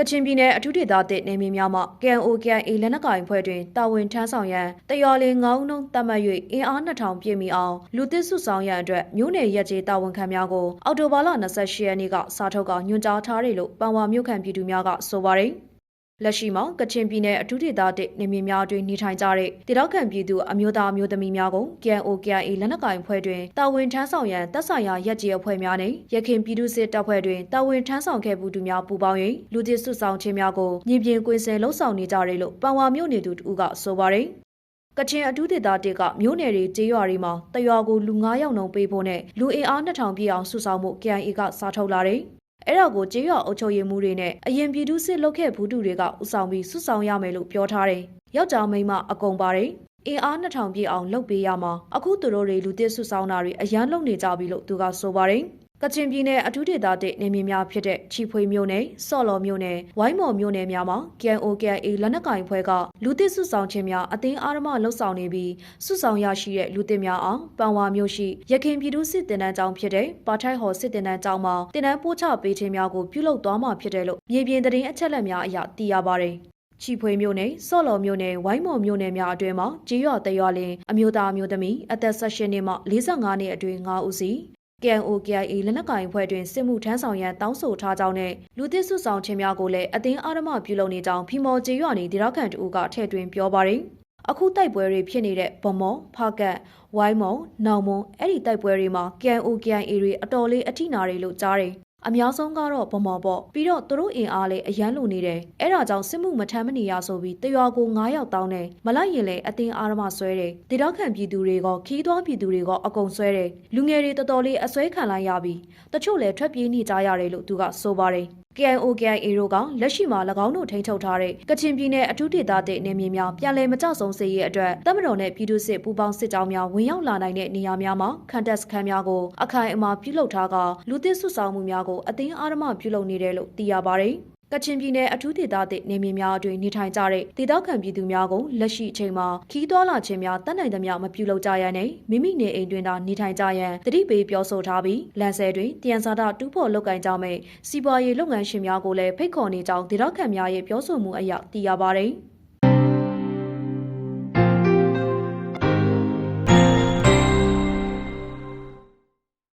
ကချင်ပြည်နယ်အထူးဒေသတစ်နေမြေများမှ KNO KNA လက်နက်ကိုင်ဖွဲ့တွင်တာဝန်ထမ်းဆောင်ရန်တရွာလင်ငေါင်းနှုံးတတ်မှတ်၍အင်အား2000ပြည့်မီအောင်လူသစ်စုဆောင်ရန်အတွက်မြို့နယ်ရက်ကျေးတာဝန်ခံများကိုအောက်တိုဘာလ28ရက်နေ့ကစာထုတ်ကညွှန်ကြားထားတယ်လို့ပန်ဝါမြို့ခံပြည်သူများကဆိုပါတယ် လက်ရှိမှာကချင်ပြည်နယ်အထူးဒေသတစ်နေမြေများအတွင်းနေထိုင်ကြတဲ့ဒေသခံပြည်သူအမျိုးသားအမျိုးသမီးများကို KNO KNA လက်နက်ကိုင်ဖွဲ့တွင်တာဝန်ထမ်းဆောင်ရန်တပ်ဆိုင်ရာရက်ကျေးအဖွဲ့များနဲ့ရခိုင်ပြည်သူစစ်တပ်ဖွဲ့တွင်တာဝန်ထမ်းဆောင်ခဲ့မှုသူများပူးပေါင်း၍လူသစ်စုဆောင်ခြင်းများကိုညီပြင်းကွင်းစင်လှုပ်ဆောင်နေကြတယ်လို့ပန်ဝါမြို့နေသူတူကဆိုပါတယ်ကချင်အထူးဒေသတစ်ကမြို့နယ်တွေကျေးရွာတွေမှာတရွာကိုလူ9ယောက်နှုန်းပေးဖို့နဲ့လူအင်အား2000ပြည့်အောင်စုဆောင်မှု KNA ကစားထုတ်လာတယ်။ အဲ့ဒါကိုကျေးရွာအုပ်ချုပ်ရေးမှုတွေနဲ့အရင်ပြည်သူစစ်လုပ်ခဲ့ဘူးသူတွေကဥဆောင်ပြီးစုဆောင်ရမယ်လို့ပြောထားတယ်။ယောက်ျားမိန်းမအကုန်ပါတယ်။အင်အား2000ပြည့်အောင်လုပ်ပေးရမှာအခုသူတို့တွေလူသစ်စုဆောင်တာတွေအရန်လုပ်နေကြပြီလို့သူကဆိုပါတယ်။ ကချင်ပြည်နယ်အထူးဒေသတစ်နေမြေများဖြစ်တဲ့ချီဖွေမြို့နယ်၊စော့လော်မြို့နယ်၊ဝိုင်းမော်မြို့နယ်များမှာ KNO KNA လက်နက်ကင်ဖွဲ့ကလူသစ်စုဆောင်ခြင်းများအသင်းအားရမလှုပ်ဆောင်နေပြီးစုဆောင်ရရှိတဲ့လူသစ်များအောင်ပန်ဝါမြို့ရှိရခင်ပြည်သူစစ်တင်တန်းကျောင်းဖြစ်တဲ့ပါထိုက်ဟော်စစ်တင်တန်းကျောင်းမှာတင်တန်းပို့ချပေးခြင်းများကိုပြုလုပ်သွားမှာဖြစ်တယ်လို့မြေပြင်သတင်းအချက်အလက်များအရသိရပါတယ်ချီဖွေမြို့နယ်စော့လော်မြို့နယ်ဝိုင်းမော်မြို့နယ်များအတွင်းမှာကြေးရွာတရွာလင်အမျိုးသားအမျိုးသမီးအသက်16နှစ်မှ45နှစ်အတွင်း9ဦးစီ KNO KIA လက်နက်ကိုင်ဖွဲ့တွင်စစ်မှုထမ်းဆောင်ရန်တောင်းဆိုထားကြောင်းနဲ့လူသစ်စုဆောင်ခြင်းများကိုလည်းအသင်းအာရမပြုလုပ်နေကြောင်းဖီမော်ကျေးရွာနေဒေသခံတူကထည့်သွင်းပြောပါတယ်။အခုတိုက်ပွဲတွေဖြစ်နေတဲ့ဗမော်ဖကတ်ဝိုင်းမော်နောင်မွန်အဲ့ဒီတိုက်ပွဲတွေမှာ KNO KIA တွေအတော်လေးအထိနာတွေလို့ကြားတယ်။ အများဆုံးကတော့ဗမော်ပေါ့ပြီးတော့သူတို့အင်အားလည်းအရန်လိုနေတယ်အဲ့ဒါကြောင့်စစ်မှုမထမ်းမနေရဆိုပြီးတရွာကို9ယောက်တောင်းတယ်မလိုက်ရင်လည်းအတင်းအာရမဆွဲတယ်ဒေသခံပြည်သူတွေကခီးသွွားပြည်သူတွေကအကုန်ဆွဲတယ်လူငယ်တွေတော်တော်လေးအဆွဲခံလိုက်ရပြီတချို့လည်းထွက်ပြေးနေကြရတယ်လို့သူကဆိုပါတယ် KNO KIA တို့ကလက်ရှိမှာ၎င်းတို့ထိန်းချုပ်ထားတဲ့ကချင်ပြည်နယ်အထူးဒေသတဲ့နေမြေများပြန်လည်မကြောက်ဆုံးစေရေးအတွက်တပ်မတော်နဲ့ပြည်သူ့စစ်ပူးပေါင်းစစ်ကြောင်းများဝင်ရောက်လာနိုင်တဲ့နေရာများမှာခံတပ်စခန်းများကိုအခိုင်အမာပြုလုပ်ထားကလူသစ်ဆွဆောင်မှုများကိုအသင်းအားရမပြုလုပ်နေတယ်လို့သိရပါတယ်။ ကချင်ပြည်နယ်အထူးဒေသသည့်နေမြေများအတွင်းနေထိုင်ကြတဲ့ဒေသခံပြည်သူများကိုလက်ရှိအချိန်မှာခီးသွွာလာခြင်းများတတ်နိုင်သမျှမပြုလုပ်ကြရန်နဲ့မိမိနေအိမ်တွင်သာနေထိုင်ကြရန်တတိပေးပြောဆိုထားပြီးလန်ဆယ်တွင်တယန်စာဒတူးဖော်လုပ်ကိုင်ကြမဲ့စီးပွားရေးလုပ်ငန်းရှင်များကိုလည်းဖိတ်ခေါ်နေကြောင်းဒေသခံများရဲ့ပြောဆိုမှုအရသိရပါတယ်။